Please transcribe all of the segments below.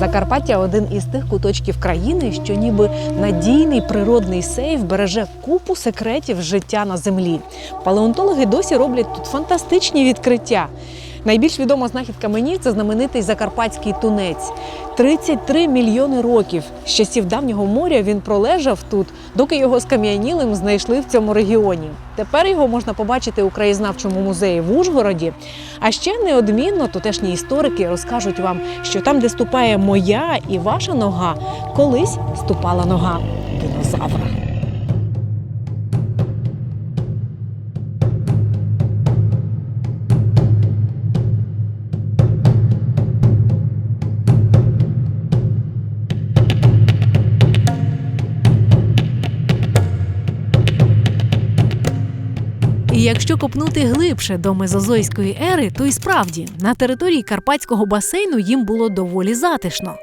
Закарпаття один із тих куточків країни, що ніби надійний природний сейф береже купу секретів життя на землі. Палеонтологи досі роблять тут фантастичні відкриття. Найбільш відома знахідка мені це знаменитий закарпатський тунець. 33 мільйони років з часів давнього моря він пролежав тут, доки його скам'янілим знайшли в цьому регіоні. Тепер його можна побачити у краєзнавчому музеї в Ужгороді. А ще неодмінно тутешні історики розкажуть вам, що там, де ступає моя і ваша нога, колись ступала нога динозавра. І якщо копнути глибше до мезозойської ери, то й справді на території карпатського басейну їм було доволі затишно.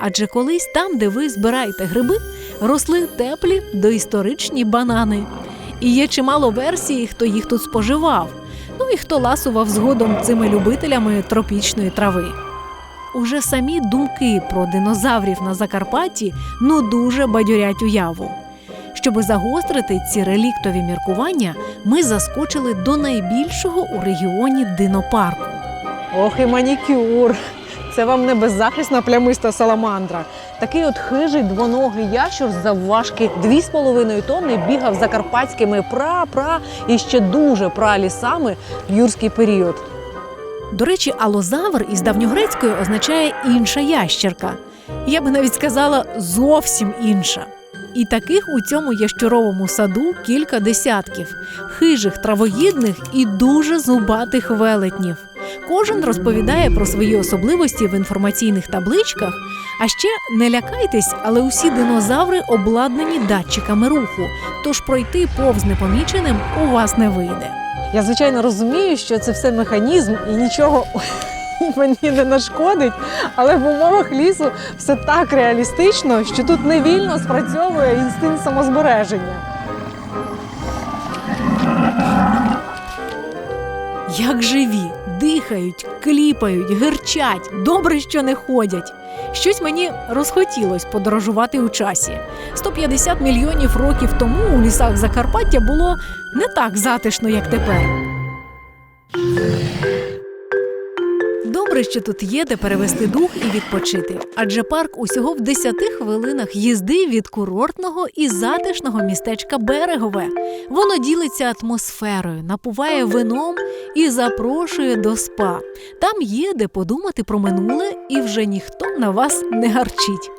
Адже колись там, де ви збираєте гриби, росли теплі доісторичні банани. І є чимало версій, хто їх тут споживав, ну і хто ласував згодом цими любителями тропічної трави. Уже самі думки про динозаврів на Закарпатті ну дуже бадьорять уяву. Щоби загострити ці реліктові міркування, ми заскочили до найбільшого у регіоні динопарку. Ох і манікюр! Це вам не беззахисна плямиста саламандра. Такий от хижий двоногий ящур завважки 2,5 тонни бігав закарпатськими пра-пра і ще дуже пралісами в юрський період. До речі, алозавр із давньогрецької означає інша ящерка. Я би навіть сказала зовсім інша. І таких у цьому ящуровому саду кілька десятків хижих, травоїдних і дуже зубатих велетнів. Кожен розповідає про свої особливості в інформаційних табличках. А ще не лякайтесь, але усі динозаври обладнані датчиками руху, тож пройти повз непоміченим у вас не вийде. Я звичайно розумію, що це все механізм і нічого мені не нашкодить, але в умовах лісу все так реалістично, що тут невільно спрацьовує інстинкт самозбереження. Як живі, дихають, кліпають, гирчать, добре, що не ходять. Щось мені розхотілось подорожувати у часі. 150 мільйонів років тому у лісах Закарпаття було не так затишно, як тепер. Добре, що тут є де перевести дух і відпочити, адже парк усього в 10 хвилинах їзди від курортного і затишного містечка Берегове. Воно ділиться атмосферою, напуває вином і запрошує до спа. Там є де подумати про минуле, і вже ніхто на вас не гарчить.